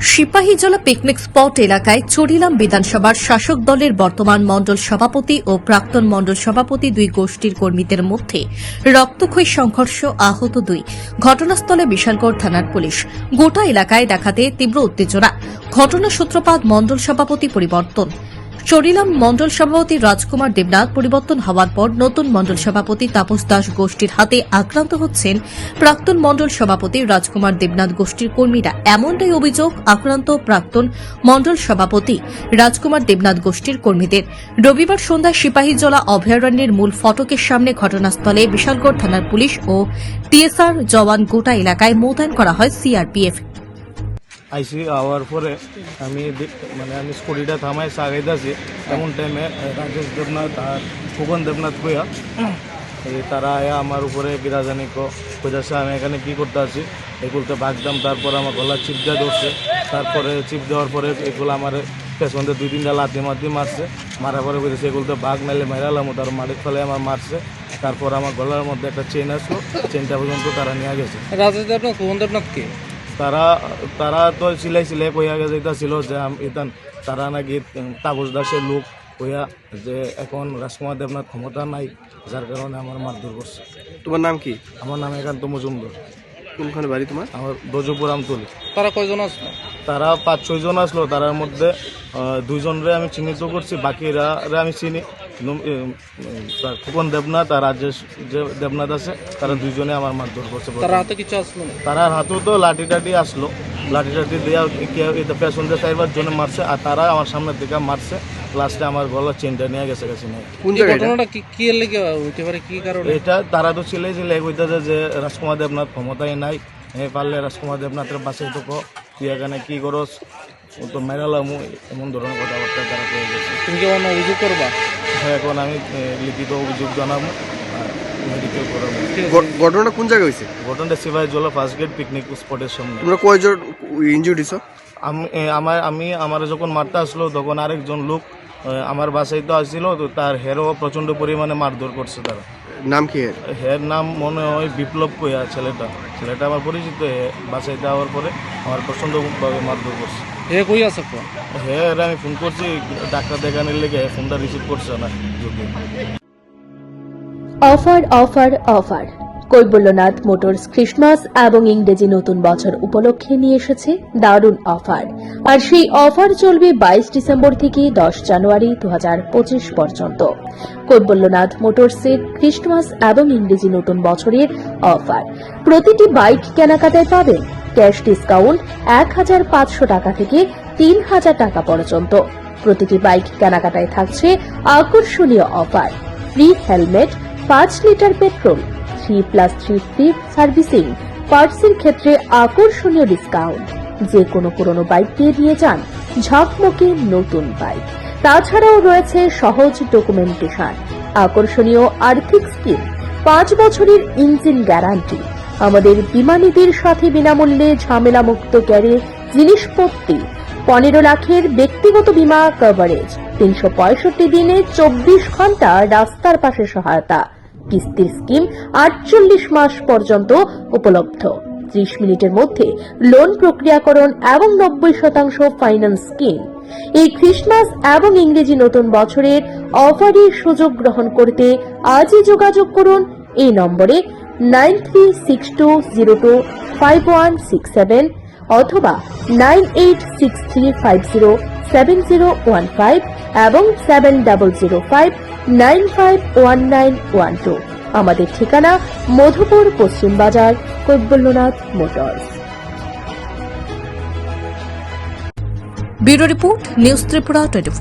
Sepahijala picnic spot এলাকায় চড়িলাম বিধানসভার শাসক দলের বর্তমান মণ্ডল সভাপতি ও প্রাক্তন মণ্ডল সভাপতি দুই গোষ্ঠীর কর্মীদের মধ্যে রক্তক্ষয়ী সংঘর্ষ আহত দুই। ঘটনাস্থলে বিশালগড় থানার পুলিশ। গোটা এলাকায় দেখাতে তীব্র উত্তেজনা। ঘটনা সূত্রপাত মণ্ডল সভাপতি পরিবর্তন। চরিলাম মণ্ডল সভাপতি রাজকুমার দেবনাথ পরিবর্তন হওয়ার পর নতুন মণ্ডল সভাপতি তাপস দাস গোষ্ঠীর হাতে আক্রান্ত হচ্ছেন প্রাক্তন মণ্ডল সভাপতি রাজকুমার দেবনাথ গোষ্ঠীর কর্মীরা। এমনটাই অভিযোগ আক্রান্ত প্রাক্তন মণ্ডল সভাপতি রাজকুমার দেবনাথ গোষ্ঠীর কর্মীদের। রবিবার সন্ধ্যায় সিপাহীজলা অভয়ারণ্যের মূল ফটকের সামনে ঘটনাস্থলে বিশালগড় থানার পুলিশ ও টিএসআর জওয়ান গোটা এলাকায় মোতায়েন করা হয় সিআরপিএফ। আইসি আওয়ার পরে আমি মানে আমি স্কুটিটা থামাই সাগাইতেছি এমন টাইমে রাজেশ দেবনাথ আর ফুকন দেবনাথ কইয়া, এই তারা আয়া আমার উপরে বিরাজানি কইতাছে, আমি এখানে কি করতে আছি? এগুলোতে ভাগদাম তারপর আমার গলা চিপ দিয়ে ধরছে। তারপরে চিপ দেওয়ার পরে এগুলো আমার পেছনতে দুই, তিনটা লাথি মাতি মারছে। মারার পরে কইতেছে, এগুলোতে বাঘ মেলে মেরালাম তার মাটির ফলে আমার মারছে। তারপর আমার গলার মধ্যে একটা চেন আসলো। চেনটা পর্যন্ত তারা নিয়ে গেছে। রাজা দেবনাথ, ভুবন দেবনাথ কে? তারা তারা তো সিলাই সিলাই কইয়া গেছে যেটা ছিল যে আম- ইতান তারা নাকি তাপস দাসের লোক কইয়া যে এখন রাজকুমার দেবনাথ ক্ষমতা নাই যার কারণে আমার মারধর করছে। তোমার নাম কি? আমার নাম একান্ত মজুমদার। কোনখানে বাড়ি তোমার? আমার দজপুর আমতলি। তারা কয়জন আসলো? তারা পাঁচ ছয়জন আসলো তার মধ্যে দুইজনরে আমি চিহ্নিত করছি বাকিরা আমি চিনি। তার দেবনাথ আর রাজেশ যে দেবনাথ আছে তারা দুইজনে আমার মারধর করছে তারা হাতে কিছু আসলো তারা হাতেও তো লাঠি টাঠি আসলো। লাঠি টাঠি দেওয়া এটা পেছন দিয়ে জন্য মারছে আর তারা আমার সামনের দিকে মারছে। লাস্টে আমার গলার চেনটা নিয়ে গেছে গেছে নিয়ে। কোন ঘটনাটা কি কি লেগে হইতে পারে? কি কারণে? এটা তারা তো ছিলে ছিলে কইতেছে যে রাজকুমার দেবনাথ ক্ষমতাই নাই। এ পারলে রাজকুমার দেবনাথের বাসায় তো কো, তুই এখানে কি করস? ও তো মেরালাম এমন ধরনের কথাবার্তা তারা কয়ে গেছে। তুমি কি অন্য অভিযোগ করবা? হ্যাঁ এখন আমি লিখিত অভিযোগ জানাব মেডিকেল করাবো। ঘটনাটা কোন জায়গায় হয়েছে? ঘটনাটা সিপাহী জল ফার্স্ট গেট পিকনিক স্পটের সামনে। তোমরা কয়জন ইনজুর্ড হইছো আমি আমার আমি আমার যখন মারতে আসলো তখন আরেকজন লোক আমার বাসায় তো আসছিল তো তার হেরও প্রচণ্ড পরিমাণে মারধর করছে তারা। নাম কি? হের নাম মনে হয় বিপ্লব কইয়া ছেলেটা। ছেলেটা আমার পরিচিত বাসায় যাওয়ার পরে আমার প্রচণ্ডভাবে মারধর করছে। এ কই আছে কোন হে আমি ফোন করছি ডাক্তার দেখানোর লেগে ফোনটা রিসিভ করছে না? Offer offer offer. Kaibalyanath Motors Christmas এবং ইংরেজি নতুন বছর উপলক্ষে নিয়ে এসেছে দারুণ অফার। আর সেই অফার চলবে বাইশ ডিসেম্বর থেকে দশ জানুয়ারি দু হাজার পঁচিশ পর্যন্ত। কৈবল্যনাথ মোটরসের ক্রিসমাস এবং ইংরেজি নতুন বছরের অফার। প্রতিটি বাইক কেনাকাটায় পাবেন ক্যাশ ডিসকাউন্ট এক হাজার পাঁচশো টাকা থেকে তিন হাজার টাকা পর্যন্ত। প্রতিটি বাইক কেনাকাটায় থাকছে আকর্ষণীয় অফার। ফ্রি হেলমেট পাঁচ litre petrol three plus three free servicing পার্টসের ক্ষেত্রে আকর্ষণীয় ডিসকাউন্ট যে কোনো পুরনো বাইক দিয়ে নিয়ে যান, ঝকমকে নতুন বাইক তাছাড়াও রয়েছে সহজ ডকুমেন্টেশন আকর্ষণীয় আর্থিক স্কিম, পাঁচ বছরের ইঞ্জিন গ্যারান্টি আমাদের বিমানীদের সাথে বিনামূল্যে ঝামেলামুক্ত ক্যারে জিনিসপত্তি, পনেরো লাখের ব্যক্তিগত বীমা কভারেজ তিনশো পঁয়ষট্টি দিনে চব্বিশ ঘণ্টা রাস্তার পাশে সহায়তা কিস্তির স্কিম আটচল্লিশ মাস পর্যন্ত উপলব্ধ। ত্রিশ মিনিটের মধ্যে লোন প্রক্রিয়াকরণ এবং নব্বই শতাংশ ফাইন্যান্স স্কিম এই ক্রিসমাস এবং ইংরেজি নতুন বছরের অফারের সুযোগ গ্রহণ করতে আজই যোগাযোগ করুন। এই নম্বরে nine six two zero two five one six seven অথবা nine eight six three five zero seven zero one five এবং seven double zero five nine five one nine one two. আমাদের ঠিকানা Madhupur Paschim Bazar, Kaibalyanath Motors. Bureau report, news Tripura twenty